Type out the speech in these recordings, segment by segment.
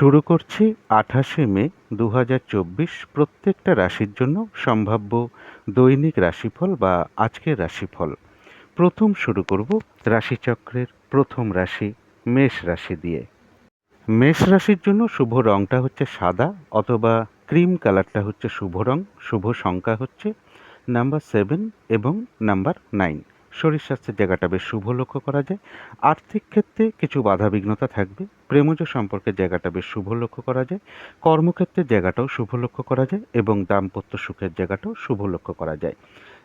শুরু করছি আঠাশে মে দু হাজার চব্বিশ প্রত্যেকটা রাশির জন্য সম্ভাব্য দৈনিক রাশিফল বা আজকের রাশিফল। প্রথম শুরু করব রাশিচক্রের প্রথম রাশি মেষ রাশি দিয়ে। মেষ রাশির জন্য শুভ রংটা হচ্ছে সাদা অথবা ক্রিম কালারটা হচ্ছে শুভ রং, শুভ সংখ্যা হচ্ছে নাম্বার সেভেন এবং নাম্বার নাইন। শরীর স্বাস্থ্যের জায়গাটা বেশ শুভ লক্ষ্য করা যায়। আর্থিক ক্ষেত্রে কিছু বাধা বিঘ্নতা থাকবে। প্রেমজ সম্পর্কের জায়গাটা বেশ শুভ লক্ষ্য করা যায়। কর্মক্ষেত্রের জায়গাটাও শুভ লক্ষ্য করা যায় এবং দাম্পত্য সুখের জায়গাটাও শুভ লক্ষ্য করা যায়।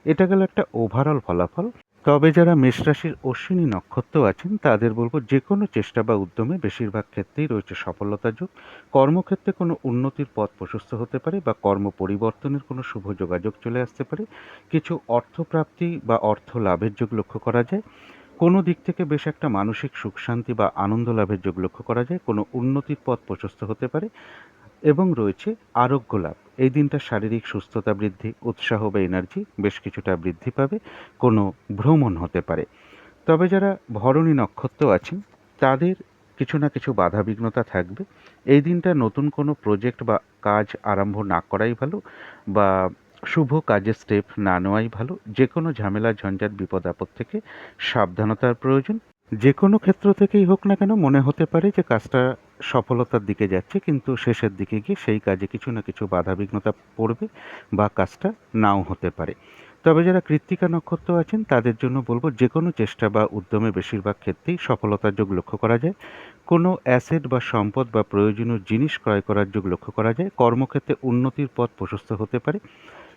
এটা গেল একটা ওভারঅল ফলাফল। তবে যারা মেষ রাশির অশ্বিনী নক্ষত্র আছেন, তাদের বলব যে কোনো চেষ্টা বা উদ্যমে বেশিরভাগ ক্ষেত্রেই রয়েছে সফলতা যোগ। কর্মক্ষেত্রে কোনো উন্নতির পথ প্রশস্ত হতে পারে বা কর্ম পরিবর্তনের কোনো শুভ যোগাযোগ চলে আসতে পারে। কিছু অর্থপ্রাপ্তি বা অর্থ লাভের যোগ লক্ষ্য করা যায়। কোনো দিক থেকে বেশ একটা মানসিক সুখ শান্তি বা আনন্দ লাভের যোগ লক্ষ্য করা যায়। কোনো উন্নতির পথ প্রশস্ত হতে পারে। এবং রয়েছে আরোগ্য লাভ। এই দিনটা শারীরিক সুস্থতা বৃদ্ধি, উৎসাহ বা এনার্জি বেশ কিছুটা বৃদ্ধি পাবে, কোনো ভ্রমণ হতে পারে। তবে যারা ভরণী নক্ষত্র আছেন, তাদের কিছু না কিছু বাধা বিঘ্নতা থাকবে। এই দিনটা নতুন কোনো প্রজেক্ট বা কাজ আরম্ভ না করাই ভালো বা শুভ কাজের স্টেপ না নেওয়াই ভালো। যে কোনো ঝামেলা, ঝঞ্ঝাট বিপদ আপদ থেকে সাবধানতার প্রয়োজন। যে কোনো ক্ষেত্র থেকেই হোক না কেন, মনে হতে পারে যে কাজটা সফলতার দিকে যাচ্ছে, কিন্তু শেষের দিকে গিয়ে সেই কাজে কিছু না কিছু বাধা বিঘ্নতা পড়বে বা কাজটা নাও হতে পারে। তবে যারা কৃত্তিকা নক্ষত্র আছেন, তাদের জন্য বলব যে কোনো চেষ্টা বা উদ্যমে বেশিরভাগ ক্ষেত্রেই সফলতার যোগ লক্ষ্য করা যায়। কোনো অ্যাসেট বা সম্পদ বা প্রয়োজনীয় জিনিস ক্রয় করার যোগ লক্ষ্য করা যায়। কর্মক্ষেত্রে উন্নতির পথ প্রশস্ত হতে পারে।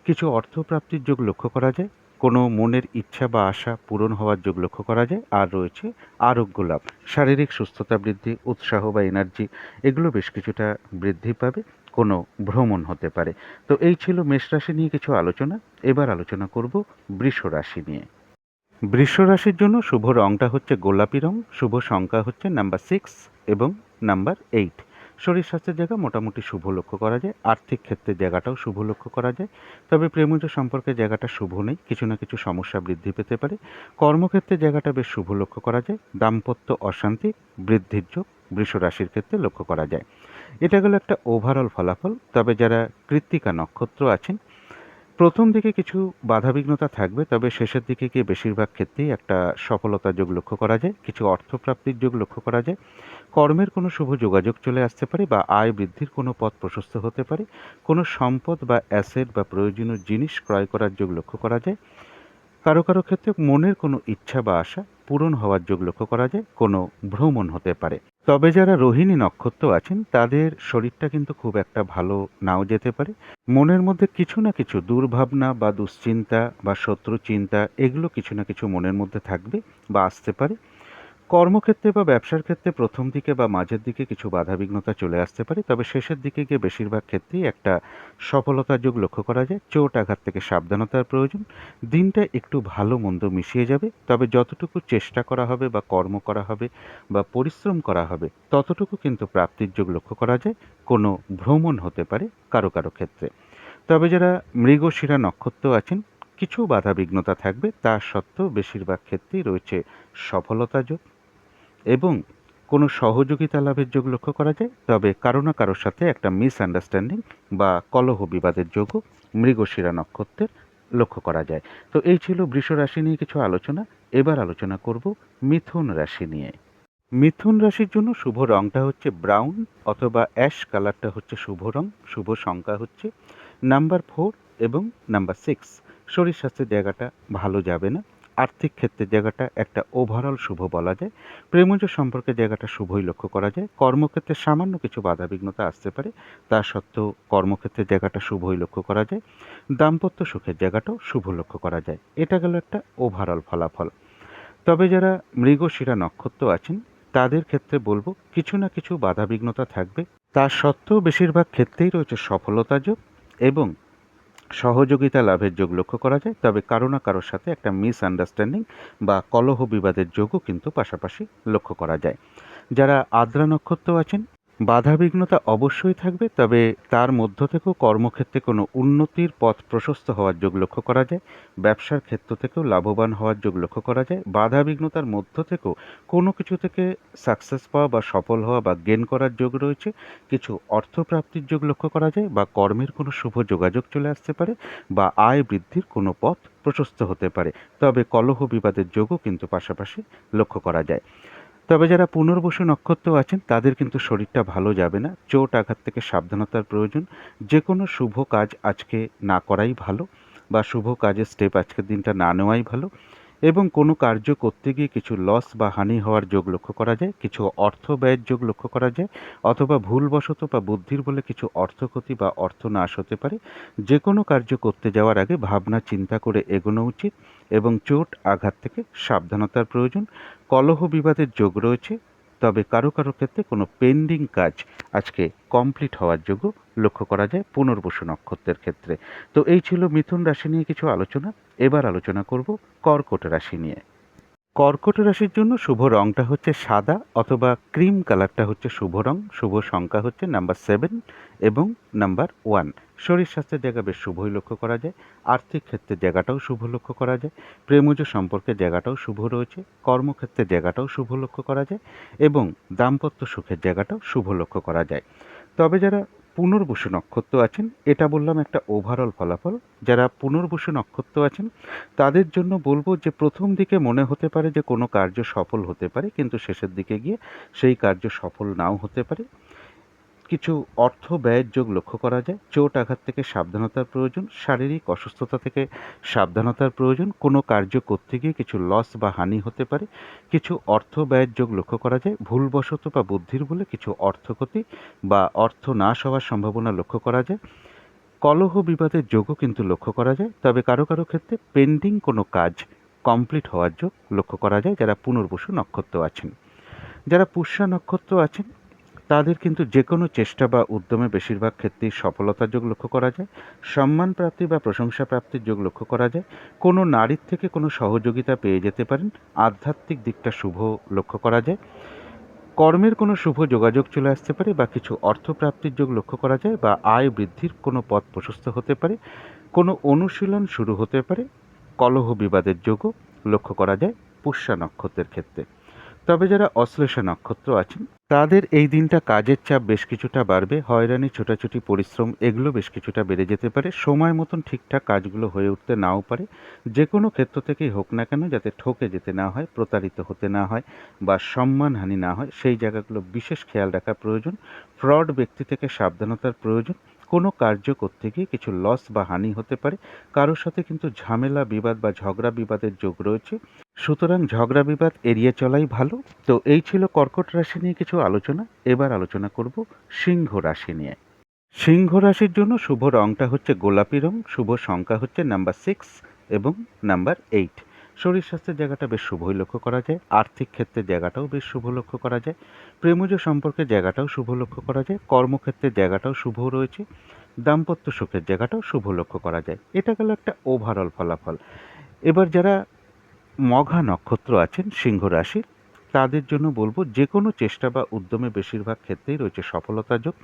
কিছু অর্থপ্রাপ্তির যোগ লক্ষ্য করা যায়। কোনো মনের ইচ্ছা বা আশা পূরণ হওয়ার যোগ লক্ষ্য করা যায়। আর রয়েছে আরোগ্য লাভ। শারীরিক সুস্থতা বৃদ্ধি, উৎসাহ বা এনার্জি, এগুলো বেশ কিছুটা বৃদ্ধি পাবে। কোনো ভ্রমণ হতে পারে। তো এই ছিল মেষ রাশি নিয়ে কিছু আলোচনা। এবার আলোচনা করব বৃষ রাশি নিয়ে। বৃষ রাশির জন্য শুভ রংটা হচ্ছে গোলাপি রং, শুভ সংখ্যা হচ্ছে নাম্বার সিক্স এবং নাম্বার এইট। শরীর স্বাস্থ্যের জায়গা মোটামুটি শুভ লক্ষ্য করা যায়, আর্থিক ক্ষেত্রে জায়গাটাও শুভ লক্ষ্য করা যায়, তবে প্রেমজ সম্পর্কে জায়গাটা শুভ নেই, কিছু না কিছু সমস্যা বৃদ্ধি পেতে পারে। কর্মক্ষেত্রে জায়গাটা বেশ শুভ লক্ষ্য করা যায়, দাম্পত্য অশান্তি, বৃদ্ধির যোগ, বৃষ রাশির ক্ষেত্রে লক্ষ্য করা যায়। এটা গেল একটা ওভারঅল ফলাফল, তবে যারা কৃত্তিকা নক্ষত্র আছেন প্রথম দিকে কিছু বাধাবিঘ্নতা থাকবে, তবে শেষের দিকে গিয়ে বেশিরভাগ ক্ষেত্রেই একটা সফলতার যোগ লক্ষ্য করা যায়, কিছু অর্থপ্রাপ্তির যোগ লক্ষ্য করা যায়। কর্মের কোনো শুভ যোগাযোগ চলে আসতে পারে বা আয় বৃদ্ধির কোনো পথ প্রশস্ত হতে পারে। কোনো সম্পদ বা অ্যাসেট বা প্রয়োজনীয় জিনিস ক্রয় করার যোগ লক্ষ্য করা যায়। কারও কারও ক্ষেত্রে মনের কোনো ইচ্ছা বা আশা পূরণ হওয়ার যোগ লক্ষ্য করা যায়, কোনো ভ্রমণ হতে পারে। তবে যারা রোহিণী নক্ষত্র আছেন, তাদের শরীরটা কিন্তু খুব একটা ভালো নাও যেতে পারে। মনের মধ্যে কিছু না কিছু দুর্ভাবনা বা দুশ্চিন্তা বা শত্রু চিন্তা এগুলো কিছু না কিছু মনের মধ্যে থাকবে বা আসতে পারে। কর্মক্ষেত্রে বা ব্যবসার ক্ষেত্রে প্রথম দিকে বা মাঝের দিকে কিছু বাধাবিঘ্নতা চলে আসতে পারে, তবে শেষের দিকে গিয়ে বেশিরভাগ ক্ষেত্রেই একটা সফলতার যোগ লক্ষ্য করা যায়। চোট আঘাত থেকে সাবধানতার প্রয়োজন। দিনটা একটু ভালো মন্দ মিশিয়ে যাবে, তবে যতটুকু চেষ্টা করা হবে বা কর্ম করা হবে বা পরিশ্রম করা হবে, ততটুকু কিন্তু প্রাপ্তির যোগ লক্ষ্য করা যায়। কোনো ভ্রমণ হতে পারে কারও কারও ক্ষেত্রে। তবে যারা মৃগশিরা নক্ষত্র আছেন, কিছু বাধা বিঘ্নতা থাকবে, তা সত্ত্বেও বেশিরভাগ ক্ষেত্রেই রয়েছে সফলতা যোগ। এবং কোনো সহযোগিতা লাভের যোগ লক্ষ্য করা যায়, তবে কারও না কারোর সাথে একটা মিসআন্ডারস্ট্যান্ডিং বা কলহ বিবাদের যোগও মৃগশিরা নক্ষত্রের লক্ষ্য করা যায়। তো এই ছিল বৃষ রাশি নিয়ে কিছু আলোচনা। এবার আলোচনা করব মিথুন রাশি নিয়ে। মিথুন রাশির জন্য শুভ রংটা হচ্ছে ব্রাউন অথবা অ্যাশ কালারটা হচ্ছে শুভ রং, শুভ সংখ্যা হচ্ছে নাম্বার ফোর এবং নাম্বার সিক্স। শরীর স্বাস্থ্যের জায়গাটা ভালো যাবে না। আর্থিক ক্ষেত্রে জায়গাটা একটা ওভারঅল শুভ বলা যায়। প্রেমজ সম্পর্কে জায়গাটা শুভই লক্ষ্য করা যায়। কর্মক্ষেত্রে সামান্য কিছু বাধাবিঘ্নতা আসতে পারে, তা সত্ত্বেও কর্মক্ষেত্রে জায়গাটা শুভই লক্ষ্য করা যায়। দাম্পত্য সুখের জায়গাটাও শুভ লক্ষ্য করা যায়। এটা গেল একটা ওভারঅল ফলাফল। তবে যারা মৃগশিরা নক্ষত্র আছেন, তাদের ক্ষেত্রে বলব কিছু না কিছু বাধাবিঘ্নতা থাকবে। তা সত্ত্বেও বেশিরভাগ ক্ষেত্রেই রয়েছে সফলতা যোগ এবং সহযোগিতা লাভের যোগ লক্ষ্য করা যায়, তবে কারও না কারোর সাথে একটা মিসআন্ডারস্ট্যান্ডিং বা কলহ বিবাদের যোগও কিন্তু পাশাপাশি লক্ষ্য করা যায়। যারা আদ্রা নক্ষত্র আছেন বাধাবিঘ্নতা অবশ্যই থাকবে, তবে তার মধ্য থেকেও কর্মক্ষেত্রে কোনো উন্নতির পথ প্রশস্ত হওয়ার যোগ লক্ষ্য করা যায়, ব্যবসার ক্ষেত্র থেকেও লাভবান হওয়ার যোগ লক্ষ্য করা যায়, বাধাবিঘ্নতার মধ্য থেকেও কোনো কিছু থেকে সাকসেস পাওয়া বা সফল হওয়া বা গেন করার যোগ রয়েছে, কিছু অর্থপ্রাপ্তির যোগ লক্ষ্য করা যায় বা কর্মের কোনো শুভ যোগাযোগ চলে আসতে পারে বা আয় বৃদ্ধির কোনো পথ প্রশস্ত হতে পারে, তবে কলহ বিবাদের যোগও কিন্তু পাশাপাশি লক্ষ্য করা যায়। তবে যারা পুনর্বসু নক্ষত্র আছেন, তাদের কিন্তু শরীরটা ভালো যাবে না। চোট আঘাত থেকে সাবধানতার প্রয়োজন। যে কোনো শুভ কাজ আজকে না করাই ভালো বা শুভ কাজের স্টেপ আজকের দিনটা না নেওয়াই ভালো। এবং কোনো কার্য করতে গিয়ে কিছু লস বা হানি হওয়ার যোগ লক্ষ্য করা যায়, কিছু অর্থ ব্যয়ের যোগ লক্ষ্য করা যায়, অথবা ভুলবশত বা বুদ্ধির বলে কিছু অর্থ ক্ষতি বা অর্থ নাশ হতে পারে। যে কোনো কার্য করতে যাওয়ার আগে ভাবনা, চিন্তা করে এগোনো উচিত। এবং চোট, আঘাত থেকে সাবধানতার প্রয়োজন। কলহ বিবাদের যোগ রয়েছে, তবে কারও কারও ক্ষেত্রে কোনো পেন্ডিং কাজ আজকে কমপ্লিট হওয়ার যোগ্য লক্ষ্য করা যায় পুনর্বসু নক্ষত্রের ক্ষেত্রে। তো এই ছিল মিথুন রাশি নিয়ে কিছু আলোচনা। এবার আলোচনা করব কর্কট রাশি নিয়ে। কর্কট রাশির জন্য শুভ রংটা হচ্ছে সাদা অথবা ক্রিম কালারটা হচ্ছে শুভ রং। শুভ সংখ্যা হচ্ছে নাম্বার সেভেন এবং নাম্বার ওয়ান শরীর স্বাস্থ্যের জায়গা বেশ শুভই লক্ষ্য করা যায়। আর্থিক ক্ষেত্রের জায়গাটাও শুভ লক্ষ্য করা যায়। প্রেমজ সম্পর্কের জায়গাটাও শুভ রয়েছে। কর্মক্ষেত্রের জায়গাটাও শুভ লক্ষ্য করা যায় এবং দাম্পত্য সুখের জায়গাটাও শুভ লক্ষ্য করা যায়। তবে যারা পুনর্বসু নক্ষত্র আছেন, এটা বললাম একটা ওভারঅল ফলাফল। যারা পুনর্বসু নক্ষত্র আছেন, তাদের জন্য বলব যে প্রথম দিকে মনে হতে পারে যে কোনো কার্য সফল হতে পারে, কিন্তু শেষের দিকে গিয়ে সেই কার্য সফল নাও হতে পারে। কিছু অর্থ ব্যয়ের যোগ লক্ষ্য করা যায়। চোট আঘাত থেকে সাবধানতার প্রয়োজন, শারীরিক অসুস্থতা থেকে সাবধানতার প্রয়োজন, কোনো কার্য করতে গিয়ে কিছু লস বা হানি হতে পারে। কিছু অর্থ ব্যয়ের যোগ লক্ষ্য করা যায়। ভুলবশত বা বুদ্ধির বলে কিছু অর্থ ক্ষতি বা অর্থ নাশ হওয়ার সম্ভাবনা লক্ষ্য করা যায়। কলহ বিবাদের যোগও কিন্তু লক্ষ্য করা যায়। তবে কারও কারও ক্ষেত্রে পেন্ডিং কোনো কাজ কমপ্লিট হওয়ার যোগ লক্ষ্য করা যায়। যারা পুনর্বসু নক্ষত্র আছেন, যারা পুষ্যা নক্ষত্র আছেন তাদের কিন্তু যে কোনো চেষ্টা বা উদ্যমে বেশিরভাগ ক্ষেত্রেই সফলতার যোগ লক্ষ্য করা যায়, সম্মান প্রাপ্তি বা প্রশংসা প্রাপ্তির যোগ লক্ষ্য করা যায়। কোনো নারীর থেকে কোনো সহযোগিতা পেয়ে যেতে পারেন, আধ্যাত্মিক দিকটা শুভ লক্ষ্য করা যায়। কর্মের কোনো শুভ যোগাযোগ চলে আসতে পারে বা কিছু অর্থপ্রাপ্তির যোগ লক্ষ্য করা যায় বা আয় বৃদ্ধির কোনো পথ প্রশস্ত হতে পারে। কোনো অনুশীলন শুরু হতে পারে, কলহ বিবাদের যোগও লক্ষ্য করা যায় পুষ্যা নক্ষত্রের ক্ষেত্রে। তবে যারা অশ্লেষা নক্ষত্র আছেন, তাদের এই দিনটা কাজের চাপ বেশ কিছুটা বাড়বে, হয়রানি, ছোটাছুটি, পরিশ্রম, এগুলো বেশ কিছুটা বেড়ে যেতে পারে। সময় মতন ঠিকঠাক কাজগুলো হয়ে উঠতে নাও পারে। যে কোনো ক্ষেত্র থেকেই হোক না কেন, যাতে ঠকে যেতে না হয়, প্রতারিত হতে না হয় বা সম্মানহানি না হয়, সেই জায়গাগুলো বিশেষ খেয়াল রাখা প্রয়োজন। ফ্রড ব্যক্তি থেকে সাবধানতার প্রয়োজন। কোনো কার্য করতে গিয়ে কিছু লস বা হানি হতে পারে, কারোর সাথে কিন্তু ঝামেলা, বিবাদ বা ঝগড়া বিবাদের যোগ রয়েছে। সুতরাং ঝগড়া বিবাদ এড়িয়ে চলাই ভালো। তো এই ছিল কর্কট রাশি নিয়ে কিছু আলোচনা। এবার আলোচনা করব সিংহ রাশি নিয়ে। সিংহ রাশির জন্য শুভ রংটা হচ্ছে গোলাপি রং, শুভ সংখ্যা হচ্ছে নাম্বার সিক্স এবং নাম্বার এইট শরীর স্বাস্থ্যের জায়গাটা বেশ শুভই লক্ষ্য করা যায়, আর্থিক ক্ষেত্রে জায়গাটাও বেশ শুভ লক্ষ্য করা যায়, প্রেমজ সম্পর্কের জায়গাটাও শুভ লক্ষ্য করা যায়, কর্মক্ষেত্রের জায়গাটাও শুভ রয়েছে, দাম্পত্য সুখের জায়গাটাও শুভ লক্ষ্য করা যায়। এটা গেল একটা ওভারঅল ফলাফল। এবার যারা মঘা নক্ষত্র আছেন, সিংহ রাশির তাদের জন্য বলব যে কোনো চেষ্টা বা উদ্যমে বেশিরভাগ ক্ষেত্রেই রয়েছে সফলতা যোগ।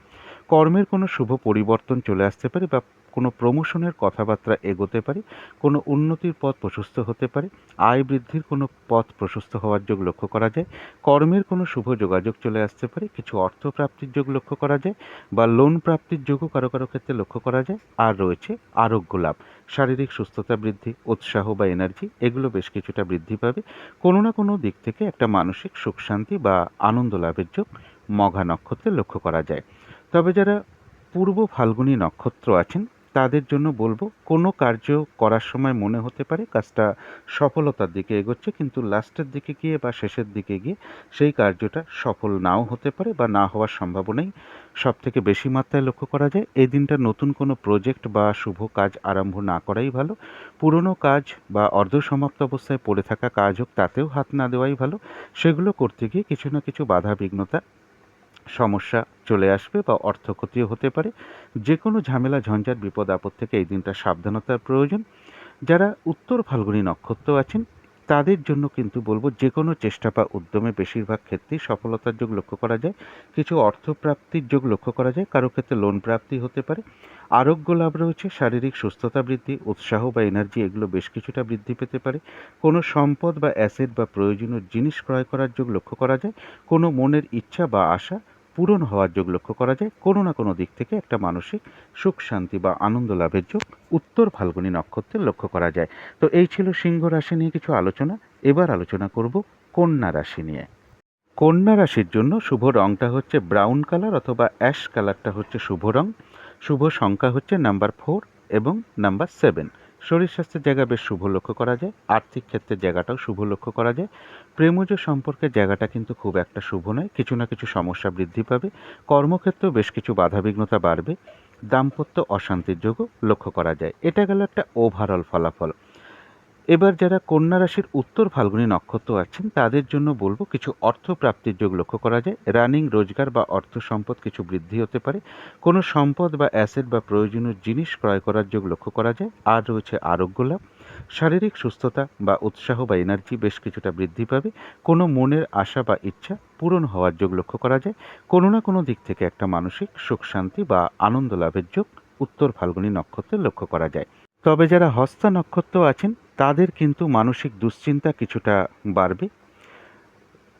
কর্মের কোনো শুভ পরিবর্তন চলে আসতে পারে বা কোনো প্রমোশনের কথাবার্তা এগোতে পারে, কোনো উন্নতির পথ প্রশস্ত হতে পারে, আয় বৃদ্ধির কোনো পথ প্রশস্ত হওয়ার যোগ লক্ষ্য করা যায়, কর্মের কোনো শুভ যোগাযোগ চলে আসতে পারে, কিছু অর্থ প্রাপ্তির যোগ লক্ষ্য করা যায় বা লোন প্রাপ্তির যোগও কারও কারও ক্ষেত্রে লক্ষ্য করা যায়। আর রয়েছে আরোগ্য লাভ, শারীরিক সুস্থতা বৃদ্ধি, উৎসাহ বা এনার্জি, এগুলো বেশ কিছুটা বৃদ্ধি পাবে। কোনো না কোনো দিক থেকে একটা মানসিক সুখ শান্তি বা আনন্দ লাভের যোগ মঘা নক্ষত্রে লক্ষ্য করা যায়। তবে যারা পূর্ব ফাল্গুনী নক্ষত্র আছেন তাদের জন্য বলব, কোনো কার্য করার সময় মনে হতে পারে কাজটা সফলতার দিকে এগোচ্ছে, কিন্তু লাস্টের দিকে গিয়ে বা শেষের দিকে গিয়ে সেই কার্যটা সফল নাও হতে পারে বা না হওয়ার সম্ভাবনাই সব থেকে বেশি মাত্রায় লক্ষ্য করা যায়। এই দিনটা নতুন কোনো প্রজেক্ট বা শুভ কাজ আরম্ভ না করাই ভালো। পুরনো কাজ বা অর্ধসমাপ্ত অবস্থায় পড়ে থাকা কাজ হোক, তাতেও হাত না দেওয়াই ভালো। সেগুলো করতে গিয়ে কিছু না কিছু বাধা বিঘ্নতা সমস্যা চলে আসবে বা অর্থ ক্ষতিও হতে পারে। যে কোনো ঝামেলা, ঝঞ্ঝাট, বিপদ, আপদ থেকে এই দিনটা সাবধানতার প্রয়োজন। যারা উত্তর ফাল্গুনী নক্ষত্র আছেন, তাদের জন্য কিন্তু বলব যে কোনো চেষ্টা বা উদ্যমে বেশিরভাগ ক্ষেত্রেই সফলতার যোগ লক্ষ্য করা যায়। কিছু অর্থপ্রাপ্তির যোগ লক্ষ্য করা যায়। কারও ক্ষেত্রে লোন প্রাপ্তি হতে পারে। আরোগ্য লাভ রয়েছে, শারীরিক সুস্থতা বৃদ্ধি, উৎসাহ বা এনার্জি এগুলো বেশ কিছুটা বৃদ্ধি পেতে পারে। কোনো সম্পদ বা অ্যাসেট বা প্রয়োজনীয় জিনিস ক্রয় করার যোগ লক্ষ্য করা যায়। কোনো মনের ইচ্ছা বা আশা পূরণ হওয়ার যোগ লক্ষ্য করা যায়। কোনো না কোনো দিক থেকে একটা মানসিক সুখ, শান্তি বা আনন্দ লাভের যোগ উত্তর ফাল্গুনী নক্ষত্রের লক্ষ্য করা যায়। তো এই ছিল সিংহ রাশি নিয়ে কিছু আলোচনা। এবার আলোচনা করব কন্যা রাশি নিয়ে। কন্যা রাশির জন্য শুভ রংটা হচ্ছে ব্রাউন কালার অথবা অ্যাশ কালারটা হচ্ছে শুভ রং। শুভ সংখ্যা হচ্ছে নাম্বার ফোর এবং নাম্বার সেভেন। শরীর স্বাস্থ্যের জায়গা বেশ শুভ লক্ষ্য করা যায়, আর্থিক ক্ষেত্রে জায়গাটাও শুভ লক্ষ্য করা যায়। প্রেমজ সম্পর্কের জায়গাটা কিন্তু খুব একটা শুভ নয়, কিছু না কিছু সমস্যা বৃদ্ধি পাবে, কর্মক্ষেত্রেও বেশ কিছু বাধাবিঘ্নতা বাড়বে। দাম্পত্য অশান্তির যোগও লক্ষ্য করা যায়। এটা গেল একটা ওভারঅল ফলাফল। এবার যারা কন্যা রাশির উত্তর ফাল্গুনী নক্ষত্র আছেন, তাদের জন্য বলব কিছু অর্থ প্রাপ্তির যোগ লক্ষ্য করা যায়। রানিং, রোজগার বা অর্থ সম্পদ কিছু বৃদ্ধি হতে পারে। কোনো সম্পদ বা অ্যাসেট বা প্রয়োজনীয় জিনিস ক্রয় করার যোগ লক্ষ্য করা যায়। আর রয়েছে আরোগ্য লাভ। শারীরিক সুস্থতা বা উৎসাহ বা এনার্জি বেশ কিছুটা বৃদ্ধি পাবে। কোনো মনের আশা বা ইচ্ছা পূরণ হওয়ার যোগ লক্ষ্য করা যায়। কোনো না কোনো দিক থেকে একটা মানসিক সুখ শান্তি বা আনন্দ লাভের যোগ উত্তর ফাল্গুনী নক্ষত্রে লক্ষ্য করা যায়। তবে যারা হস্তা নক্ষত্র আছেন তাদের কিন্তু মানসিক দুশ্চিন্তা কিছুটা বাড়বে।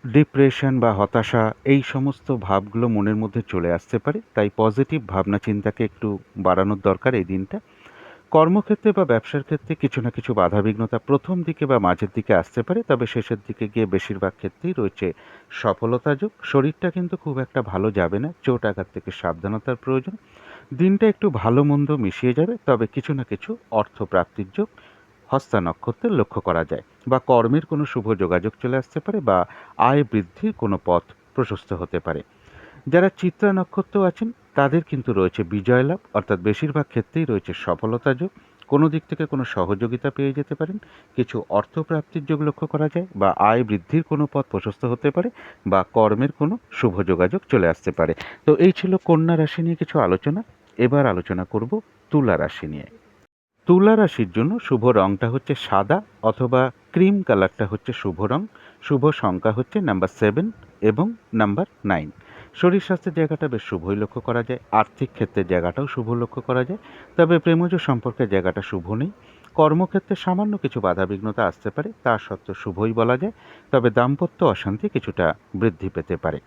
ডিপ্রেশন বা হতাশা এই সমস্ত ভাবগুলো মনের মধ্যে চলে আসতে পারে, তাই পজিটিভ ভাবনা চিন্তাকে একটু বাড়ানোর দরকার এই দিনটা। কর্মক্ষেত্রে বা ব্যবসার ক্ষেত্রে কিছু না কিছু বাধাবিঘ্নতা প্রথম দিকে বা মাঝের দিকে আসতে পারে, তবে শেষের দিকে গিয়ে বেশিরভাগ ক্ষেত্রেই রয়েছে সফলতা যোগ। শরীরটা কিন্তু খুব একটা ভালো যাবে না, চোট আঘাত থেকে সাবধানতার প্রয়োজন। দিনটা একটু ভালো মন্দ মিশিয়ে যাবে, তবে কিছু না কিছু অর্থ প্রাপ্তির যোগ। হস্তা নক্ষত্রের লক্ষ্য করা যায় বা কর্মের কোনো শুভ যোগাযোগ চলে আসতে পারে বা আয় বৃদ্ধির কোনো পথ প্রশস্ত হতে পারে। যারা চিত্রা নক্ষত্র আছেন, তাদের কিন্তু রয়েছে বিজয় লাভ, অর্থাৎ বেশিরভাগ ক্ষেত্রেই রয়েছে সফলতা যোগ। কোনো দিক থেকে কোনো সহযোগিতা পেয়ে যেতে পারেন, কিছু অর্থপ্রাপ্তির যোগ লক্ষ্য করা যায় বা আয় বৃদ্ধির কোনো পথ প্রশস্ত হতে পারে বা কর্মের কোনো শুভ যোগাযোগ চলে আসতে পারে। তো এই ছিল কন্যা রাশি নিয়ে কিছু আলোচনা। এবার আলোচনা করব তুলা রাশি নিয়ে। তুলা রাশির জন্য শুভ রংটা হচ্ছে সাদা অথবা ক্রিম কালারটা হচ্ছে শুভ রং। শুভ সংখ্যা হচ্ছে নাম্বার সেভেন এবং নাম্বার নাইন। শরীর স্বাস্থ্যের জায়গাটা বেশ শুভই লক্ষ্য করা যায়। আর্থিক ক্ষেত্রের জায়গাটাও শুভ লক্ষ্য করা যায়। তবে প্রেমজ সম্পর্কে জায়গাটা শুভ নেই। কর্মক্ষেত্রে সামান্য কিছু বাধাবিঘ্নতা আসতে পারে, তা সত্ত্বেও শুভই বলা যায়। তবে দাম্পত্য অশান্তি কিছুটা বৃদ্ধি পেতে পারে।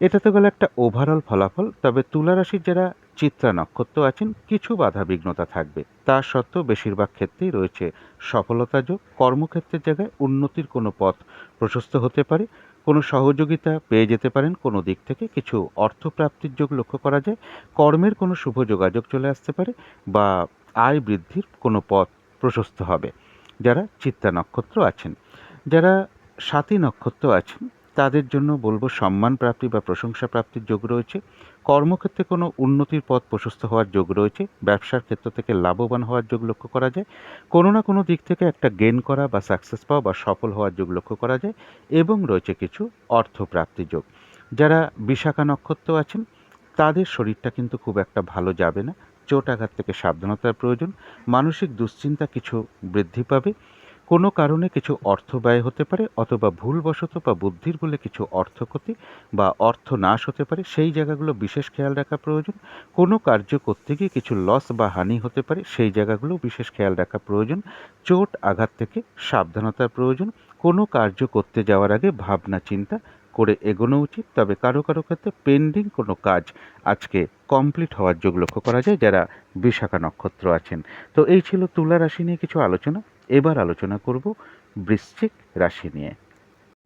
এটা তো গেল একটা ওভারঅল ফলাফল, তবে তুলা রাশির যারা চিত্রা নক্ষত্র আছেন, কিছু বাধা বিঘ্নতা থাকবে। তা সত্ত্বেও বেশিরভাগ ক্ষেত্রেই রয়েছে সফলতা যোগ। কর্মক্ষেত্রের জায়গায় উন্নতির কোনো পথ প্রশস্ত হতে পারে। কোনো সহযোগিতা পেয়ে যেতে পারেন। কোনো দিক থেকে কিছু অর্থপ্রাপ্তির যোগ লক্ষ্য করা যায়। কর্মের কোনো শুভ যোগাযোগ চলে আসতে পারে বা আয় বৃদ্ধির কোনো পথ প্রশস্ত হবে। যারা চিত্তা নক্ষত্র আছেন, যারা সাতী নক্ষত্র আছেন তাদের জন্য বলব সম্মান প্রাপ্তি বা প্রশংসা প্রাপ্তির যোগ রয়েছে। কর্মক্ষেত্রে কোনো উন্নতির পথ প্রশস্ত হওয়ার যোগ রয়েছে। ব্যবসার ক্ষেত্র থেকে লাভবান হওয়ার যোগ লক্ষ্য করা যায়। কোনো না কোনো দিক থেকে একটা গেন করা বা সাকসেস পাওয়া বা সফল হওয়ার যোগ লক্ষ্য করা যায় এবং রয়েছে কিছু অর্থ প্রাপ্তির যোগ। যারা বিশাখা নক্ষত্র আছেন, তাদের শরীরটা কিন্তু খুব একটা ভালো যাবে না। চোট আঘাত থেকে সাবধানতার প্রয়োজন। মানসিক দুশ্চিন্তা কিছু বৃদ্ধি পাবে। কোনো কারণে কিছু অর্থ ব্যয় হতে পারে অথবা ভুলবশত বা বুদ্ধির বলে কিছু অর্থ ক্ষতি বা অর্থ নাশ হতে পারে, সেই জায়গাগুলো বিশেষ খেয়াল রাখা প্রয়োজন। কোনো কার্য করতে গিয়ে কিছু লস বা হানি হতে পারে, সেই জায়গাগুলো বিশেষ খেয়াল রাখা প্রয়োজন। চোট, আঘাত থেকে সাবধানতার প্রয়োজন। কোনো কার্য করতে যাওয়ার আগে ভাবনা, চিন্তা করে এগোনো উচিত। তবে কারও কারও ক্ষেত্রে পেন্ডিং কোনো কাজ আজকে কমপ্লিট হওয়ার যোগ লক্ষ্য করা যায়, যারা বিশাখা নক্ষত্র আছেন। তো এই ছিল তুলা রাশি নিয়ে কিছু আলোচনা। এবার আলোচনা করব বৃশ্চিক রাশি নিয়ে।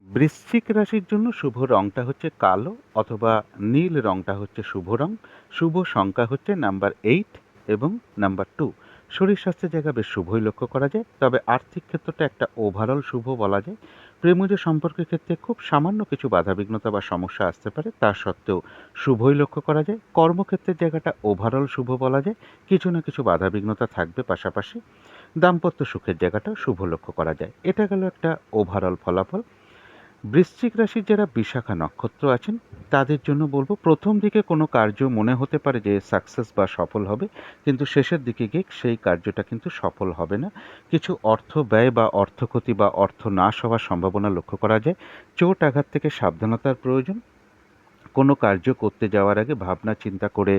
বৃশ্চিক রাশির জন্য শুভ রংটা হচ্ছে কালো অথবা নীল রংটা হচ্ছে শুভ রং। শুভ সংখ্যা হচ্ছে নাম্বার এইট এবং নাম্বার টু। শরীর স্বাস্থ্যের জায়গা বেশ শুভই লক্ষ্য করা যায়, তবে আর্থিক ক্ষেত্রটা একটা ওভারঅল শুভ বলা যায়। প্রেমজ সম্পর্কের ক্ষেত্রে খুব সামান্য কিছু বাধাবিঘ্নতা বা সমস্যা আসতে পারে, তা সত্ত্বেও শুভই লক্ষ্য করা যায়। কর্মক্ষেত্রের জায়গাটা ওভারঅল শুভ বলা যায়, কিছু না কিছু বাধাবিঘ্নতা থাকবে পাশাপাশি। দাম্পত্য সুখের জায়গাটা শুভ লক্ষ্য করা যায়। এটা গেল একটা ওভারঅল ফলাফল। বৃশ্চিক রাশির যারা বিশাখা নক্ষত্র আছেন, তাদের জন্য বলব প্রথম দিকে কোনো কার্য মনে হতে পারে যে সাকসেস বা সফল হবে, কিন্তু শেষের দিকে গিয়ে সেই কার্যটা কিন্তু সফল হবে না। কিছু অর্থ ব্যয় বা অর্থ ক্ষতি বা অর্থ নাশ হওয়ার সম্ভাবনা লক্ষ্য করা যায়। চোট আঘাত থেকে সাবধানতার প্রয়োজন। কোনো কার্য করতে যাওয়ার আগে ভাবনা চিন্তা করে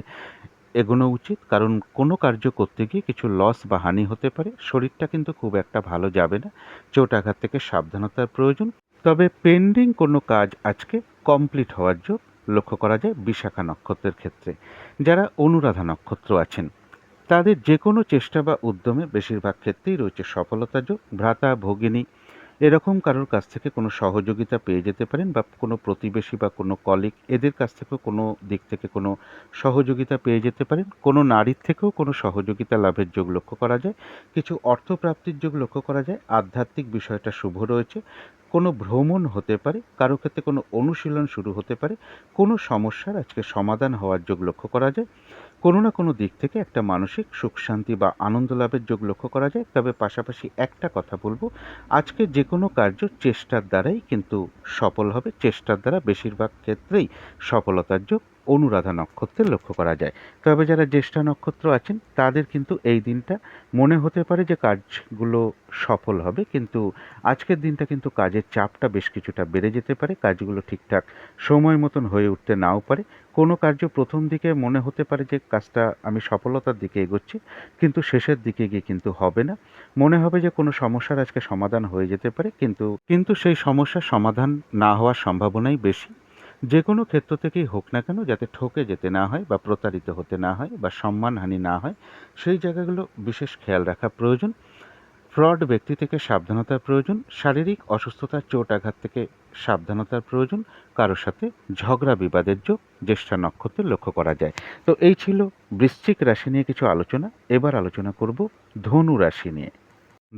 এগোনো উচিত, কারণ কোনো কার্য করতে গিয়ে কিছু লস বা হানি হতে পারে। শরীরটা কিন্তু খুব একটা ভালো যাবে না। চোট আঘাত থেকে সাবধানতার প্রয়োজন। তবে পেন্ডিং কোনো কাজ আজকে কমপ্লিট হওয়ার যোগ লক্ষ্য করা যায় বিশাখা নক্ষত্রের ক্ষেত্রে। যারা অনুরাধা নক্ষত্র আছেন, তাদের যে কোনো চেষ্টা বা উদ্যমে বেশিরভাগ ক্ষেত্রেই রয়েছে সফলতা যোগ। ভ্রাতা, ভগিনী এরকম কারোর কাছ থেকে কোনো সহযোগিতা পেয়ে যেতে পারেন বা কোনো প্রতিবেশী বা কোনো কলিগ এদের কাছ থেকেও কোনো দিক থেকে কোনো সহযোগিতা পেয়ে যেতে পারেন। কোনো নারীর থেকেও কোনো সহযোগিতা লাভের যোগ লক্ষ্য করা যায়। কিছু অর্থপ্রাপ্তির যোগ লক্ষ্য করা যায়। আধ্যাত্মিক বিষয়টা শুভ রয়েছে। কোনো ভ্রমণ হতে পারে, কারও ক্ষেত্রে কোনো অনুশীলন শুরু হতে পারে। কোনো সমস্যার আজকে সমাধান হওয়ার যোগ লক্ষ্য করা যায়। কোনো না কোনো দিক থেকে একটা মানসিক সুখ, শান্তি বা আনন্দ লাভের যোগ লক্ষ্য করা যায়। তবে পাশাপাশি একটা কথা বলব, আজকে যে কোনো কার্য চেষ্টার দ্বারাই কিন্তু সফল হবে। চেষ্টার দ্বারা বেশিরভাগ ক্ষেত্রেই সফলতার যোগ অনুরাধা নক্ষত্রের লক্ষ্য করা যায়। তবে যারা জ্যেষ্ঠা নক্ষত্র আছেন, তাদের কিন্তু এই দিনটা মনে হতে পারে যে কাজগুলো সফল হবে, কিন্তু আজকের দিনটা কিন্তু কাজের চাপটা বেশ কিছুটা বেড়ে যেতে পারে, কাজগুলো ঠিকঠাক সময় মতন হয়ে উঠতে নাও পারে। কোনো কার্য প্রথম দিকে মনে হতে পারে যে কাজটা আমি সফলতার দিকে এগোচ্ছি, কিন্তু শেষের দিকে গিয়ে কিন্তু হবে না। মনে হবে যে কোনো সমস্যার আজকে সমাধান হয়ে যেতে পারে, কিন্তু কিন্তু সেই সমস্যার সমাধান না হওয়ার সম্ভাবনাই বেশি। যে কোনো ক্ষেত্র থেকেই হোক না কেন, যাতে ঠকে যেতে না হয় বা প্রতারিত হতে না হয় বা সম্মানহানি না হয়, সেই জায়গাগুলো বিশেষ খেয়াল রাখা প্রয়োজন। ফ্রড ব্যক্তি থেকে সাবধানতার প্রয়োজন, শারীরিক অসুস্থতার চোট আঘাত থেকে সাবধানতার প্রয়োজন, কারোর সাথে ঝগড়া বিবাদের যোগ, জ্যেষ্ঠা নক্ষত্রের লক্ষ্য করা যায়। তো এই ছিল বৃশ্চিক রাশি নিয়ে কিছু আলোচনা। এবার আলোচনা করব ধনু রাশি নিয়ে।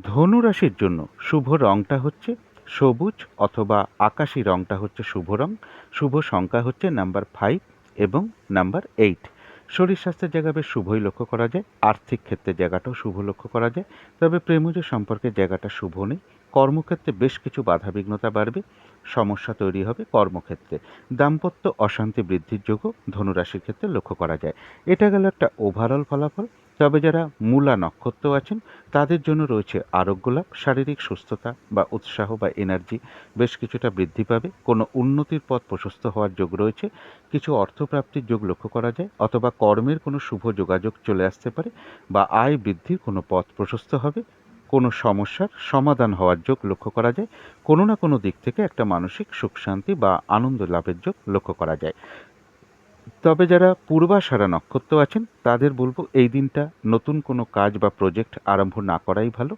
ধনু রাশির জন্য শুভ রংটা হচ্ছে সবুজ অথবা আকাশি রংটা হচ্ছে শুভ রং, শুভ সংখ্যা হচ্ছে নাম্বার ফাইভ এবং নাম্বার এইট শরীর স্বাস্থ্যের জায়গা বেশ শুভই লক্ষ্য করা যায়, আর্থিক ক্ষেত্রে জায়গাটাও শুভ লক্ষ্য করা যায়, তবে প্রেমজ সম্পর্কে জায়গাটা শুভ নেই। কর্মক্ষেত্রে বেশ কিছু বাধাবিঘ্নতা বাড়বে, সমস্যা তৈরি হবে কর্মক্ষেত্রে। দাম্পত্য অশান্তি বৃদ্ধির যোগও ধনুরাশির ক্ষেত্রে লক্ষ্য করা যায়। এটা গেল একটা ওভারঅল ফলাফল। তবে যারা মূলা নক্ষত্র আছেন, তাদের জন্য রয়েছে আরোগ্য লাভ, শারীরিক সুস্থতা বা উৎসাহ বা এনার্জি বেশ কিছুটা বৃদ্ধি পাবে। কোনো উন্নতির পথ প্রশস্ত হওয়ার যোগ রয়েছে। কিছু অর্থপ্রাপ্তির যোগ লক্ষ্য করা যায়, অথবা কর্মের কোনো শুভ যোগাযোগ চলে আসতে পারে বা আয় বৃদ্ধির কোনো পথ প্রশস্ত হবে। কোনো সমস্যার সমাধান হওয়ার যোগ লক্ষ্য করা যায়। কোনো না কোনো দিক থেকে একটা মানসিক সুখ শান্তি বা আনন্দ লাভের যোগ লক্ষ্য করা যায়। তবে যারা পূর্বাষাঢ়া নক্ষত্র আছেন, তাদের বলব এই দিনটা নতুন কোনো কাজ বা প্রজেক্ট আরম্ভ না করাই ভালো।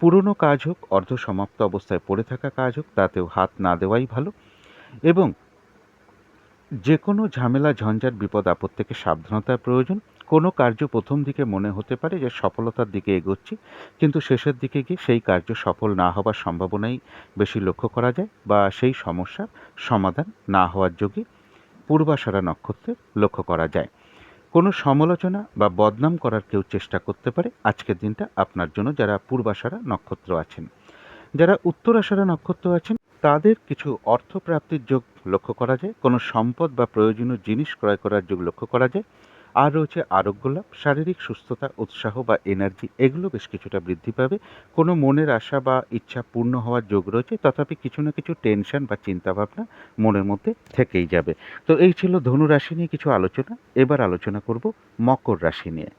পুরনো কাজ হোক অর্ধ সমাপ্ত অবস্থায় পড়ে থাকা কাজ হোক, তাতেও হাত না দেওয়াই ভালো। এবং যে কোনো ঝামেলা, ঝঞ্ঝাট, বিপদ, আপদ থেকে সাবধানতার প্রয়োজন। কোনো কার্য প্রথম দিকে মনে হতে পারে যে সফলতার দিকে এগোচ্ছি, কিন্তু শেষের দিকে গিয়ে সেই কার্য সফল না হওয়ার সম্ভাবনাই বেশি লক্ষ্য করা যায় বা সেই সমস্যার সমাধান না হওয়ার যোগে পূর্বাশারা নক্ষত্রে লক্ষ্য করা যায়। কোনো সমালোচনা বা বদনাম করার কেউ চেষ্টা করতে পারে। আজকের দিনটা আপনার জন্য যারা পূর্বাশারা নক্ষত্র আছেন, যারা উত্তরাশারা নক্ষত্র আছেন, তাদের কিছু অর্থপ্রাপ্তির যোগ লক্ষ্য করা যায়। কোনো সম্পদ বা প্রয়োজনীয় জিনিস ক্রয় করার যোগ লক্ষ্য করা যায়। আর রয়েছে আরোগ্য লাভ শারীরিক সুস্থতা, উৎসাহ বা এনার্জি এগুলো বেশ কিছুটা বৃদ্ধি পাবে। কোনো মনের আশা বা ইচ্ছা পূর্ণ হওয়ার যোগ রয়েছে, তথাপি কিছু না কিছু টেনশন বা চিন্তাভাবনা মনের মধ্যে থেকেই যাবে। তো এই ছিল ধনু রাশি নিয়ে কিছু আলোচনা। এবার আলোচনা করব মকর রাশি নিয়ে।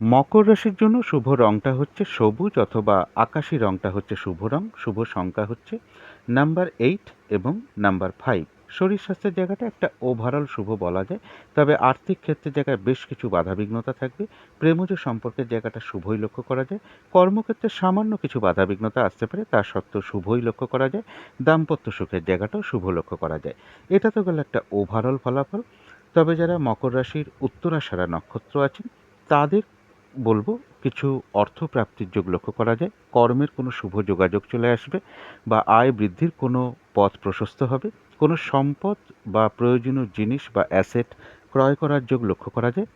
মকর রাশির জন্য শুভ রংটা হচ্ছে সবুজ অথবা আকাশি রংটা হচ্ছে শুভ রং, শুভ সংখ্যা হচ্ছে নাম্বার এইট এবং নাম্বার ফাইভ শরীর স্বাস্থ্যের জায়গাটা একটা ওভারঅল শুভ বলা যায়। তবে আর্থিক ক্ষেত্রে জায়গায় বেশ কিছু বাধাবিঘ্নতা থাকবে। প্রেমজ সম্পর্কের জায়গাটা শুভই লক্ষ্য করা যায়। কর্মক্ষেত্রে সামান্য কিছু বাধাবিঘ্নতা আসতে পারে, তা সত্ত্বেও শুভই লক্ষ্য করা যায়। দাম্পত্য সুখের জায়গাটাও শুভ লক্ষ্য করা যায়। এটা তো গেল একটা ওভারঅল ফলাফল। তবে যারা মকর রাশির উত্তরাশারা নক্ষত্র আছেন, তাদের বলব কিছু অর্থপ্রাপ্তির যোগ লক্ষ্য করা যায়। কর্মের কোনো শুভ যোগাযোগ চলে আসবে বা আয় বৃদ্ধির কোনো পথ প্রশস্ত হবে। কোনো সম্পদ বা প্রয়োজনীয় জিনিস বা অ্যাসেট ক্রয় করার যোগ লক্ষ্য করা যায়।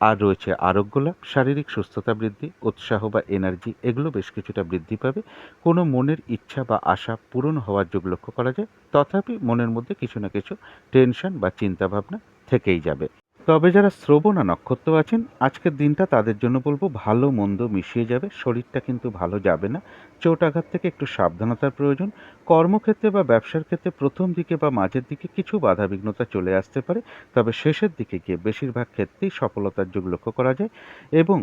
আর রয়েছে আরোগ্য লাভ, শারীরিক সুস্থতা বৃদ্ধি, উৎসাহ বা এনার্জি এগুলো বেশ কিছুটা বৃদ্ধি পাবে। কোনো মনের ইচ্ছা বা আশা পূরণ হওয়ার যোগ লক্ষ্য করা যায়। তথাপি মনের মধ্যে কিছু না কিছু টেনশন বা চিন্তাভাবনা থেকেই যাবে। তবে যারা শ্রবণা নক্ষত্র আছেন, আজকের দিনটা তাদের জন্য বলব ভালো মন্দ মিশিয়ে যাবে, শরীরটা কিন্তু ভালো যাবে না। চোট আঘাত থেকে একটু সাবধানতার প্রয়োজন। কর্মক্ষেত্রে বা ব্যবসার ক্ষেত্রে প্রথম দিকে বা মাঝের দিকে কিছু বাধা বিঘ্নতা চলে আসতে পারে, তবে শেষের দিকে গিয়ে বেশিরভাগ ক্ষেত্রেই সফলতার যুগ লক্ষ্য করা যায় এবং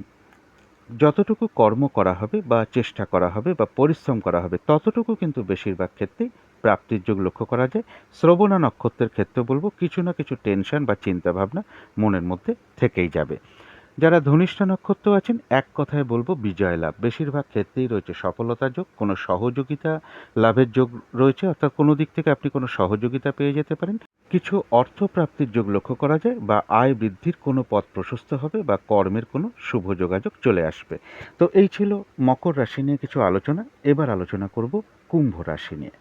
যতটুকু কর্ম করা হবে বা চেষ্টা করা হবে বা পরিশ্রম করা হবে, ততটুকু কিন্তু বেশিরভাগ ক্ষেত্রেই প্রাপ্তির যোগ লক্ষ্য করা যায়। শ্রবণা নক্ষত্রের ক্ষেত্রে বলব, কিছু না কিছু টেনশন বা চিন্তাভাবনা মনের মধ্যে থেকেই যাবে। যারা ধনিষ্ঠা নক্ষত্র আছেন, এক কথায় বলব, বিজয় লাভ। বেশিরভাগ ক্ষেত্রেই রয়েছে সফলতা যোগ, কোনো সহযোগিতা লাভের যোগ রয়েছে, অর্থাৎ কোনো দিক থেকে আপনি কোনো সহযোগিতা পেয়ে যেতে পারেন। কিছু অর্থ প্রাপ্তির যোগ লক্ষ্য করা যায় বা আয় বৃদ্ধির কোনো পথ প্রশস্ত হবে বা কর্মের কোনো শুভ যোগাযোগ চলে আসবে। তো এই ছিল মকর রাশি নিয়ে কিছু আলোচনা। এবার আলোচনা করব কুম্ভ রাশি নিয়ে।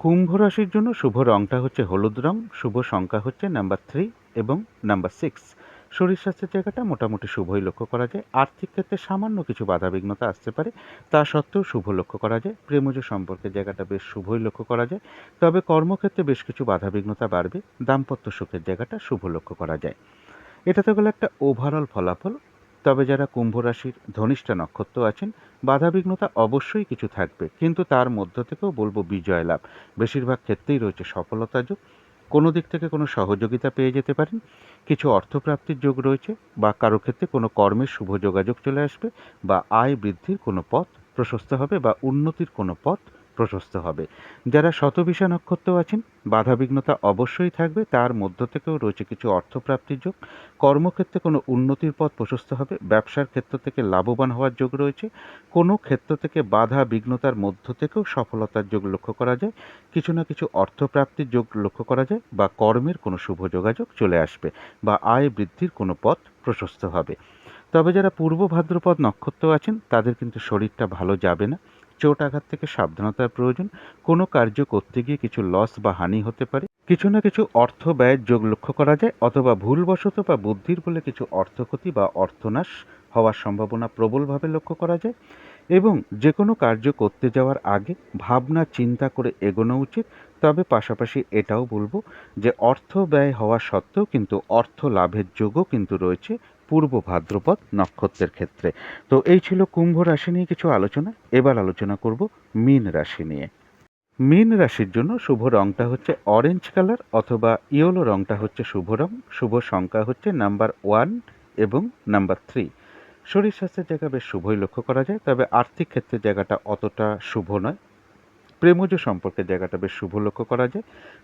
কুম্ভ রাশির জন্য শুভ রংটা হচ্ছে হলুদ রং, শুভ সংখ্যা হচ্ছে নাম্বার থ্রি এবং নাম্বার সিক্স শরীর স্বাস্থ্যের জায়গাটা মোটামুটি শুভই লক্ষ্য করা যায়। আর্থিক ক্ষেত্রে সামান্য কিছু বাধাবিঘ্নতা আসতে পারে, তা সত্ত্বেও শুভ লক্ষ্য করা যায়। প্রেমজ সম্পর্কের জায়গাটা বেশ শুভই লক্ষ্য করা যায়। তবে কর্মক্ষেত্রে বেশ কিছু বাধাবিঘ্নতা বাড়বে, দাম্পত্য সুখের জায়গাটা শুভ লক্ষ্য করা যায়। এটা তো গেল একটা ওভারঅল ফলাফল তবে যারা কুম্ভ রাশির ধনিষ্ঠা নক্ষত্র আছেন, বাধাবিঘ্নতা অবশ্যই কিছু থাকবে, কিন্তু তার মধ্য থেকেও বলব বিজয় লাভ। বেশিরভাগ ক্ষেত্রেই রয়েছে সফলতা যোগ। কোনো দিক থেকে কোনো সহযোগিতা পেয়ে যেতে পারেন। কিছু অর্থপ্রাপ্তির যোগ রয়েছে, বা কারও ক্ষেত্রে কোনো কর্মের শুভ যোগাযোগ চলে আসবে, বা আয় বৃদ্ধির কোনো পথ প্রশস্ত হবে, বা উন্নতির কোনো পথ প্রশস্ত হবে। যারা শতবিশা নক্ষত্র আছেন, বাধাবিঘ্নতা অবশ্যই থাকবে। তার মধ্য থেকেও রয়েছে কিছু অর্থপ্রাপ্তির যোগ। কর্মক্ষেত্রে কোনো উন্নতির পথ প্রশস্ত হবে। ব্যবসার ক্ষেত্র থেকে লাভবান হওয়ার যোগ রয়েছে। কোনো ক্ষেত্র থেকে বাধা বিঘ্নতার মধ্য থেকেও সফলতার যোগ লক্ষ্য করা যায়। কিছু না কিছু অর্থপ্রাপ্তির যোগ লক্ষ্য করা যায় বা কর্মের কোনো শুভ যোগাযোগ চলে আসবে বা আয় বৃদ্ধির কোনো পথ প্রশস্ত হবে। তবে যারা পূর্ব ভাদ্রপদ নক্ষত্র আছেন, তাদের কিন্তু শরীরটা ভালো যাবে না। চোট আঘাত থেকে সাবধানতার প্রয়োজন। কোনো কার্য করতে গিয়ে কিছু লস বা হানি হতে পারে। কিছু না কিছু অর্থ ব্যয়ের যোগ লক্ষ্য করা যায়, অথবা ভুলবশত বা বুদ্ধির বলে কিছু অর্থক্ষতি বা অর্থনাশ হওয়ার সম্ভাবনা প্রবলভাবে লক্ষ্য করা যায়। এবং যে কোনো কার্য করতে যাওয়ার আগে ভাবনা, চিন্তা করে এগোনো উচিত। তবে পাশাপাশি এটাও বলব যে অর্থ ব্যয় হওয়া সত্ত্বেও কিন্তু অর্থ লাভের যোগও কিন্তু রয়েছে। পূর্ব ভাদ্রপদ নক্ষত্রের ক্ষেত্রে। তো এই ছিল কুম্ভ রাশি নিয়ে কিছু আলোচনা। এবার আলোচনা করব মীন রাশি নিয়ে। মীন রাশির জন্য শুভ রংটা হচ্ছে অরেঞ্জ কালার অথবা ইয়েলো রংটা হচ্ছে শুভ রং। শুভ সংখ্যা হচ্ছে নাম্বার ওয়ান এবং নাম্বার থ্রি শরীর স্বাস্থ্যের জায়গা বেশ শুভই লক্ষ্য করা যায়, তবে আর্থিক ক্ষেত্রে জায়গাটা অতটা শুভ নয়। প্রেমজ সম্পর্কের জায়গাটা বেশ শুভ লক্ষ্য করা যায়।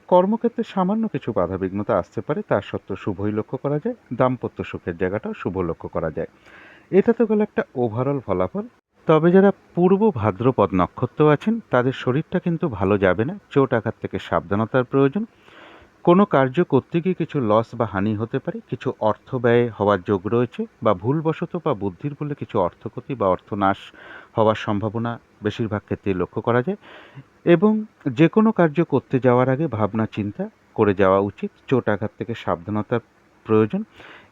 কর্মক্ষেত্রে সামান্য কিছু বাধাবিঘ্নতা আসতে পারে তার সত্ত্বেও শুভই লক্ষ্য করা যায়। দাম্পত্য সুখের জায়গাটাও শুভ লক্ষ্য করা যায়। এটা তো গেল একটা ওভারঅল ফলাফল। তবে যারা পূর্ব ভাদ্রপদ নক্ষত্র আছেন, তাদের শরীরটা কিন্তু ভালো যাবে না। চোট আঘাত থেকে সাবধানতার প্রয়োজন। কোনো কার্য করতে গিয়ে কিছু লস বা হানি হতে পারে। কিছু অর্থ ব্যয় হওয়ার যোগ রয়েছে বা ভুলবশত বা বুদ্ধির বলে কিছু অর্থক্ষতি বা অর্থনাশ হওয়ার সম্ভাবনা বেশিরভাগ ক্ষেত্রেই লক্ষ্য করা যায় এবং যে কোনো কার্য করতে যাওয়ার আগে ভাবনা, চিন্তা করে যাওয়া উচিত। চোট আঘাত থেকে সাবধানতার প্রয়োজন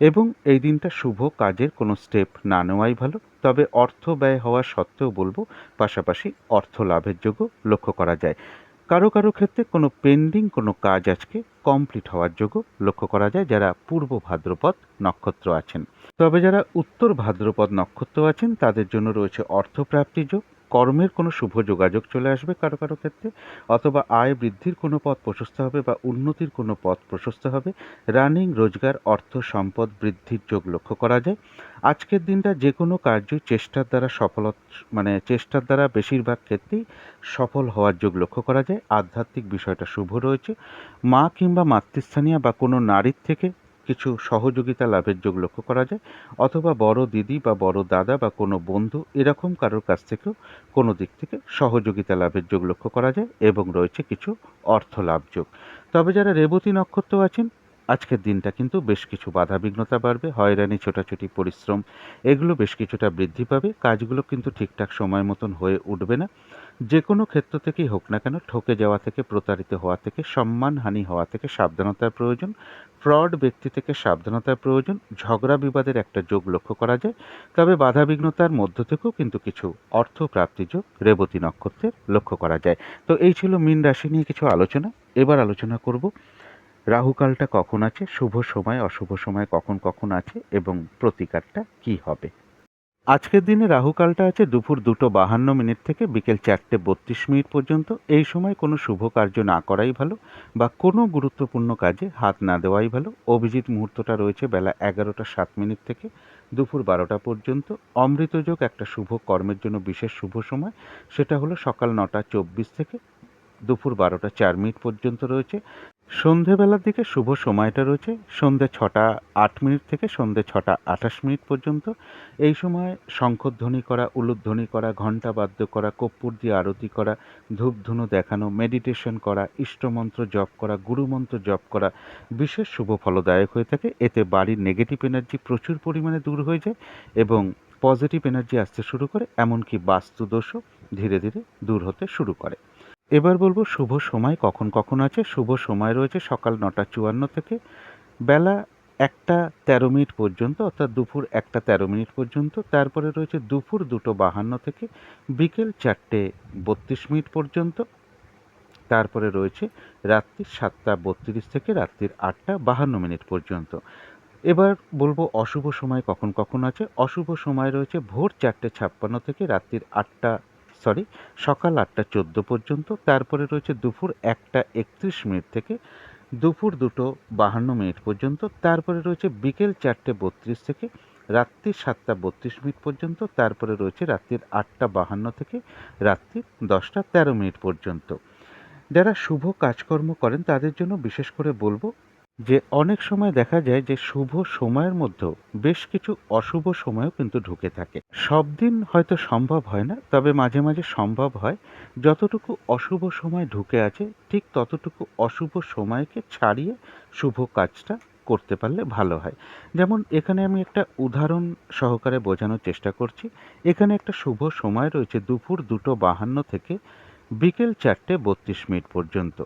এবং এই দিনটা শুভ কাজের কোনো স্টেপ না নেওয়াই ভালো। তবে অর্থ ব্যয় হওয়া সত্ত্বেও বলব, পাশাপাশি অর্থ লাভের যোগ্য লক্ষ্য করা যায়। কারও কারও ক্ষেত্রে কোনো পেন্ডিং কোনো কাজ আজকে কমপ্লিট হওয়ার যোগ্য লক্ষ্য করা যায় যারা পূর্ব ভাদ্রপদ নক্ষত্র আছেন। তবে যারা উত্তর ভাদ্রপদ নক্ষত্র আছেন, তাদের জন্য রয়েছে অর্থপ্রাপ্তি যোগ কর্মের কোনো শুভ যোগাযোগ চলে আসবে কারও কারও ক্ষেত্রে, অথবা আয় বৃদ্ধির কোনো পথ প্রশস্ত হবে বা উন্নতির কোনো পথ প্রশস্ত হবে, রানিং, রোজগার, অর্থ, সম্পদ, বৃদ্ধির যোগ লক্ষ্য করা যায়। আজকের দিনটা যে কোনো কার্য চেষ্টার দ্বারা সফল মানে চেষ্টার দ্বারা বেশিরভাগ ক্ষেত্রেই সফল হওয়ার যোগ লক্ষ্য করা যায়। আধ্যাত্মিক বিষয়টা শুভ রয়েছে। মা কিংবা মাতৃস্থানীয় বা কোনো নারীর থেকে কিছু সহযোগিতা লাভের যোগ লক্ষ্য করা যায়। অথবা বড় দিদি বা বড় দাদা বা কোনো বন্ধু এরকম কারোর কাছ থেকেও কোনো দিক থেকে সহযোগিতা লাভের যোগ লক্ষ্য করা যায় এবং রয়েছে কিছু অর্থ লাভ যোগ। তবে যারা রেবতী নক্ষত্র আছেন, আজকের দিনটা কিন্তু বেশ কিছু বাধা বিঘ্নতা বাড়বে, হয়রানি, ছোটাছুটি, পরিশ্রম, এগুলো বেশ কিছুটা বৃদ্ধি পাবে। কাজগুলো কিন্তু ঠিকঠাক সময় মতন হয়ে উঠবে না। যে কোনো ক্ষেত্র থেকেই হোক না কেন ঠকে যাওয়া থেকে, প্রতারিত হওয়া থেকে, সম্মানহানি হওয়া থেকে সাবধানতার প্রয়োজন, ফ্রড ব্যক্তি থেকে সাবধানতার প্রয়োজন, ঝগড়া বিবাদের একটা যোগ লক্ষ্য করা যায়। তবে বাধাবিঘ্নতার মধ্য থেকেও কিন্তু কিছু অর্থ প্রাপ্তি যোগ রেবতী নক্ষত্রের লক্ষ্য করা যায়। তো এই ছিল মীন রাশি নিয়ে কিছু আলোচনা। এবার আলোচনা করব, রাহুকালটা কখন আছে, শুভ সময়, অশুভ সময় কখন কখন আছে এবং প্রতিকারটা কি হবে? আজকের দিনে রাহুকালটা আছে দুপুর দুটো বাহান্ন মিনিট থেকে বিকেল চারটে বত্রিশ মিনিট পর্যন্ত। এই সময় কোনো শুভ কার্য না করাই ভালো বা কোনো গুরুত্বপূর্ণ কাজে হাত না দেওয়াই ভালো। অভিজিৎ মুহূর্তটা রয়েছে বেলা এগারোটা সাত মিনিট থেকে দুপুর বারোটা পর্যন্ত। অমৃতযোগ একটা শুভ কর্মের জন্য বিশেষ শুভ সময়। সেটা হলো সকাল নটা চব্বিশ থেকে দুপুর বারোটা চার মিনিট পর্যন্ত রয়েছে। সন্ধেবেলার দিকে শুভ সময়টা রয়েছে সন্ধে ছটা আট মিনিট থেকে সন্ধে ছটা আঠাশ মিনিট পর্যন্ত। এই সময় শঙ্খধ্বনি করা, উলুধ্বনি করা, ঘণ্টা বাদ্য করা কর্পূর দিয়ে আরতি করা, ধূপধুনো দেখানো মেডিটেশন করা, ইষ্টমন্ত্র জপ করা, গুরুমন্ত্র জপ করা বিশেষ শুভ ফলদায়ক হয়ে থাকে। এতে বাড়ির নেগেটিভ এনার্জি প্রচুর পরিমাণে দূর হয়ে যায় এবং পজিটিভ এনার্জি আসতে শুরু করে, এমনকি বাস্তুদোষও ধীরে ধীরে দূর হতে শুরু করে। এবার বলব শুভ সময়, কখন কখন আছে? শুভ সময় রয়েছে সকাল নটা চুয়ান্ন থেকে বেলা একটা তেরো মিনিট পর্যন্ত, অর্থাৎ দুপুর একটা তেরো মিনিট পর্যন্ত। তারপরে রয়েছে দুপুর দুটো বাহান্ন থেকে বিকেল চারটে বত্রিশ মিনিট পর্যন্ত। তারপরে রয়েছে রাত্রি সাতটা বত্রিশ থেকে রাত্রির আটটা বাহান্ন মিনিট পর্যন্ত। এবার বলব অশুভ সময় কখন কখন আছে? অশুভ সময় রয়েছে ভোর চারটে ছাপ্পান্ন থেকে রাত্রির আটটা সরি সকাল আটটা চোদ্দ পর্যন্ত, তারপরে রয়েছে দুপুর একটা একত্রিশ মিনিট থেকে দুপুর দুটো বাহান্ন মিনিট পর্যন্ত, তারপরে রয়েছে বিকেল চারটে বত্রিশ থেকে রাত্রি সাতটা বত্রিশ মিনিট পর্যন্ত, তারপরে রয়েছে রাত্রির আটটা বাহান্ন থেকে রাত্রি দশটা তেরো মিনিট পর্যন্ত। যারা শুভ কাজকর্ম করেন, তাদের জন্য বিশেষ করে বলব যে অনেক সময় দেখা যায় যে শুভ সময়ের মধ্যেও বেশ কিছু অশুভ সময়ও কিন্তু ঢুকে থাকে। সব দিন হয়তো সম্ভব হয় না, তবে মাঝে মাঝে সম্ভব হয় যতটুকু অশুভ সময় ঢুকে আছে, ঠিক ততটুকু অশুভ সময়কে ছাড়িয়ে শুভ কাজটা করতে পারলে ভালো হয়। যেমন এখানে আমি একটা উদাহরণ সহকারে বোঝানোর চেষ্টা করছি। এখানে একটা শুভ সময় রয়েছে দুপুর দুটো বাহান্ন থেকে বিকেল চারটে বত্রিশ মিনিট পর্যন্ত।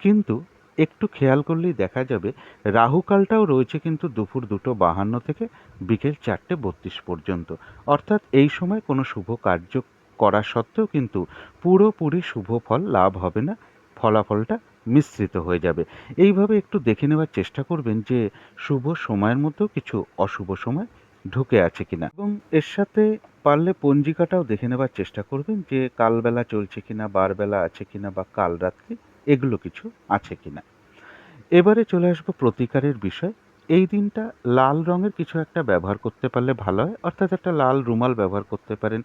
কিন্তু একটু খেয়াল করলেই দেখা যাবে, রাহুকালটাও রয়েছে কিন্তু দুপুর দুটো বাহান্ন থেকে বিকেল চারটে বত্রিশ পর্যন্ত। অর্থাৎ এই সময় কোনো শুভ কার্য করা সত্ত্বেও কিন্তু পুরোপুরি শুভ ফল লাভ হবে না, ফলাফলটা মিশ্রিত হয়ে যাবে। এইভাবে একটু দেখে নেওয়ার চেষ্টা করবেন যে শুভ সময়ের মধ্যেও কিছু অশুভ সময় ঢুকে আছে কিনা। এবং এর সাথে পারলে পঞ্জিকাটাও দেখে নেবার চেষ্টা করবেন যে কালবেলা চলছে কিনা, বারবেলা আছে কিনা বা কাল রাত্রি। এগুলো কিছু আছে কি না এবারে চলে আসব প্রতিকারের বিষয়। এই দিনটা লাল রঙের কিছু একটা ব্যবহার করতে পারলে ভালো হয়, অর্থাৎ একটা লাল রুমাল ব্যবহার করতে পারেন।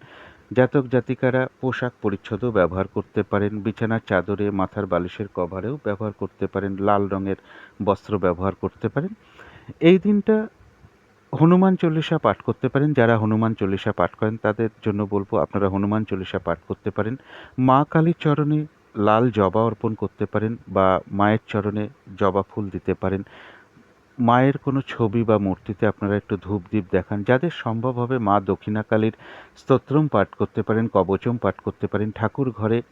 জাতক জাতিকারা পোশাক পরিচ্ছদও ব্যবহার করতে পারেন, বিছানার চাদরে, মাথার বালিশের কভারেও ব্যবহার করতে পারেন, লাল রঙের বস্ত্র ব্যবহার করতে পারেন। এই দিনটা হনুমান চল্লিশা পাঠ করতে পারেন। যারা হনুমান চল্লিশা পাঠ করেন, তাদের জন্য বলব আপনারা হনুমান চল্লিশা পাঠ করতে পারেন। মা কালীর চরণে লাল জবা অর্পণ করতে পারেন বা মায়ের চরণে জবা ফুল দিতে পারেন। মায়ের কোনো ছবি বা মূর্তিতে আপনারা একটু ধূপ দ্বীপ দেখান। যাদের সম্ভব হবে মা দক্ষিণাকালীর স্তোত্রম পাঠ করতে পারেন, কবচম পাঠ করতে পারেন। ঠাকুর ঘরে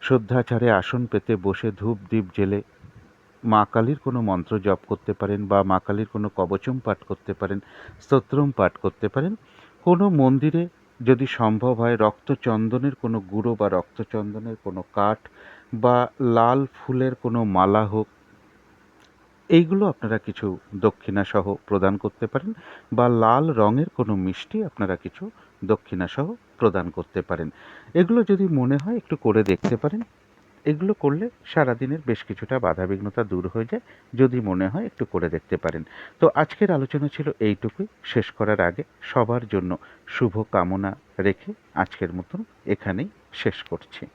শ্রদ্ধাচারে আসন পেতে বসে ধূপ দ্বীপ জেলে মা কালীর কোনো মন্ত্র জপ করতে পারেন বা মা কালীর কোনো কবচম পাঠ করতে পারেন, স্তোত্রম পাঠ করতে পারেন। কোনো মন্দিরে যদি সম্ভব হয় রক্তচন্দনের কোনো গুঁড়ো বা রক্তচন্দনের কোনো কাঠ বা লাল ফুলের কোনো মালা হোক, এইগুলো আপনারা কিছু দক্ষিণাসহ প্রদান করতে পারেন বা লাল রঙের কোনো মিষ্টি আপনারা কিছু দক্ষিণাসহ প্রদান করতে পারেন। এগুলো যদি মনে হয় একটু করে দেখতে পারেন। এগুলো করলে সারাদিনের বেশ কিছুটা বাধাবিঘ্নতা দূর হয়ে যায়, যদি মনে হয় একটু করে দেখতে পারেন। তো আজকের আলোচনা ছিল এইটুকুই। শেষ করার আগে সবার জন্য শুভ কামনা রেখে আজকের মতন এখানেই শেষ করছি।